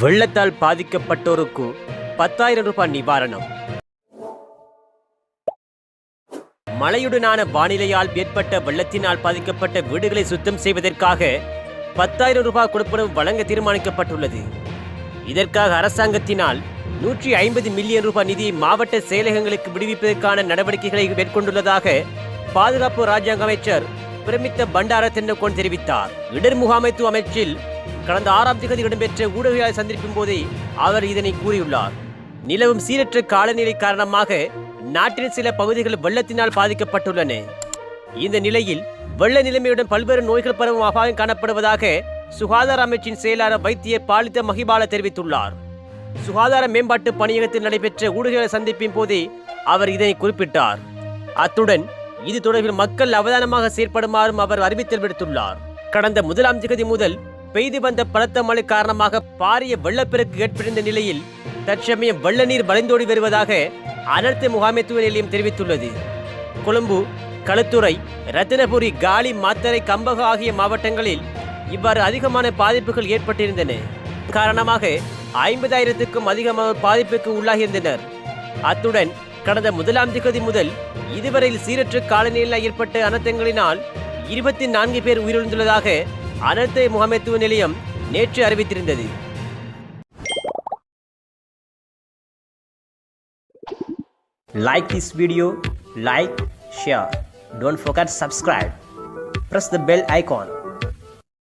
வெள்ளத்தால் பாதிக்கப்பட்டோருக்கு பத்தாயிரம் ரூபாய் நிவாரணம். மழையுடனான வானிலையால் ஏற்பட்ட வெள்ளத்தினால் பாதிக்கப்பட்ட வீடுகளை சுத்தம் செய்வதற்காக பத்தாயிரம் ரூபாய் கொடுப்பனவு வழங்க தீர்மானிக்கப்பட்டுள்ளது. இதற்காக அரசாங்கத்தினால் நூற்றி ஐம்பது மில்லியன் ரூபாய் நிதியை மாவட்ட செயலகங்களுக்கு விடுவிப்பதற்கான நடவடிக்கைகளை மேற்கொண்டுள்ளதாக பாதுகாப்பு ராஜாங்க அமைச்சர் பிரமித்த பண்டார தென்னகோன் தெரிவித்தார். இடர் முகாமைத்துவ அமைச்சில் கடந்த ஆறாம் தேதி இடம்பெற்ற ஊடகவியலாளர் சந்திப்பின் போதே அவர் இதனை கூறியுள்ளார். நிலவும் சீரற்ற காலநிலை காரணமாக நாட்டின் சில பகுதிகள் வெள்ளத்தினால் பாதிக்கப்பட்டுள்ளன. இந்த நிலையில் வெள்ள நிலைமையுடன் பல்வேறு நோய்கள் பரவும் அபாயம் காணப்படுவதாக சுகாதார அமைச்சின் செயலாளர் வைத்திய பாலித்த மகிபால தெரிவித்துள்ளார். சுகாதார மேம்பாட்டு பணியகத்தில் நடைபெற்ற ஊடகவியலாளர் சந்திப்பின் போதே அவர் இதனை குறிப்பிட்டார். அத்துடன் இது தொடர்பில் மக்கள் அவதானமாக செயற்படுமாறும் அவர் அறிவித்தல் விடுத்துள்ளார். கடந்த முதலாம் திகதி முதல் பெய்து வந்த பலத்த மழை காரணமாக பாரிய வெள்ளப்பெருக்கு ஏற்பட்டிருந்த நிலையில் தற்சமயம் வெள்ள நீர் வளைந்தோடி வருவதாக அனர்த்த முகாமைத்துவ நிலையம் தெரிவித்துள்ளது. கொழும்பு களுத்துறை ரத்தினபுரி காலி மாத்தரை கம்பக ஆகிய மாவட்டங்களில் இவ்வாறு அதிகமான பாதிப்புகள் ஏற்பட்டிருந்தன. காரணமாக ஐம்பதாயிரத்துக்கும் அதிகமான பாதிப்புக்கு உள்ளாகியிருந்தனர். அத்துடன் கடந்த முதலாம் திகதி முதல் இதுவரையில் சீரற்ற காலநிலையில் ஏற்பட்ட அனர்த்தங்களினால் இருபத்தி நான்கு பேர் உயிரிழந்துள்ளதாக அனர்த்த முகாமைத்துவ நிலையம் நேற்று அறிவித்திருந்தது Like this video, like, share. Don't forget subscribe. Press the bell icon.